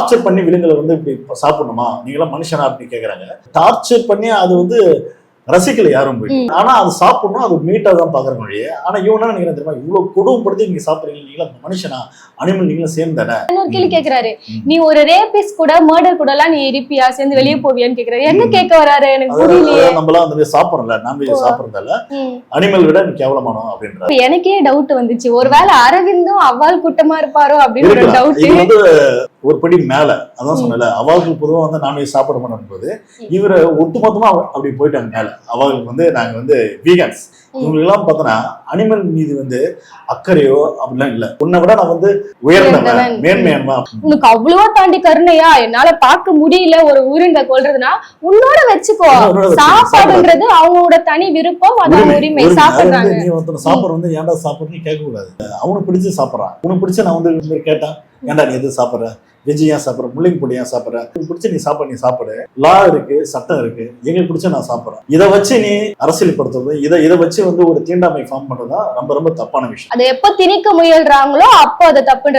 Torture பண்ணி விலங்குகளை வந்து இப்படி சாப்பிடணுமா? நீங்களாம் மனுஷனா அப்படின்னு கேட்குறாங்க டார்ச்சர் பண்ணி அது வந்து ரசிக்கல யாரும் போய். ஆனா அது சாப்பிடணும் அது மீட்டா தான் பாக்குறாங்க வழியே. ஆனா இவனா நினைக்கிறேன் தெரியுமா? இவ்வளவு கொடுமைப்படுத்தி நீங்க சாப்பிடுறீங்க நீங்களா மனுஷனா அனிமல் நீங்களும் சேர்ந்து தானே இன்னொரு கேள்வி கேக்குறாரு. நீ ஒரு ரேபிஸ் கூட மர்டர் கூட எல்லாம் நீ இருப்பியா? சேர்ந்து வெளியே போவியான்னு கேக்குறாரு. என்ன. கேட்க வராரு? எனக்கு புரியலையே. நம்மளாம் வந்து சாப்பிடறோம்ல நான்வெஜ் சாப்பிடறதால. அனிமல் விட நீ கேவலமானோம் அப்படின்ற இப்ப எனக்கே டவுட் வந்துச்சு. ஒருவேளை அரவிந்தும் அவ்வாள் கூட்டமா இருப்பாரோ அப்படின்னு ஒரு. டவுட் இது வந்து ஒரு படி மேல. அதான் சொன்னல அவாவுக்கு பொதுவா வந்து நான்வெஜ் சாப்பிட மாட்டோம் போது இவரு ஒட்டுமொத்தமா அப்படி போயிட்டாங்க மேல. அவாவுக்கு வந்து நாங்க வந்து வீகன்ஸ் ம். இவங்களுக்கு எல்லாம் பார்த்தோன்னா அனிமல் மீது வந்து அக்கறையோ அப்படிலாம் இல்ல. உன்னை விட நான் வந்து உயர்ந்தவன். மேன்மையானவன். உனக்கு அவ்வளவோ தாண்டி கருணையா? என்னால பார்க்க முடியல ஒரு உயிரினத்தை கொல்றதுன்னா உன்னோட வச்சுக்கோ. சாப்பாடுன்றது அவங்களோட தனி விருப்பம் அது அவங்க உரிமை. சாப்பிடுறாங்க. நீ ஒருத்தனை சாப்பிட்ற வந்து ஏன்டா சாப்பிட்றன்னு கேட்க கூடாது அவனுக்கு பிடிச்சு சாப்பிட்றான் உனக்கு பிடிச்ச நான் வந்து கேட்டேன். ஏன்டா நீ எது சாப்பிட்ற? வெஜ் ஏன் சாப்பிட்ற? முள்ளங்கி பொடி ஏன் சாப்பிட்ற? பிடிச்ச நீ சாப்பிட நீ சாப்பிடு. லா இருக்கு சட்டம் இருக்கு. எங்களுக்கு பிடிச்ச நான் சாப்பிட்றேன். இதை வச்சு நீ அரசியல்படுத்துறது இதை இதை வச்சு வந்து ஒரு தீண்டாமை ஃபார்ம் பண்றதா ரொம்ப ரொம்ப தப்பான விஷயம். அதை எப்ப திணிக்க முயல்றாங்களோ அப்போ அது தப்புன்ற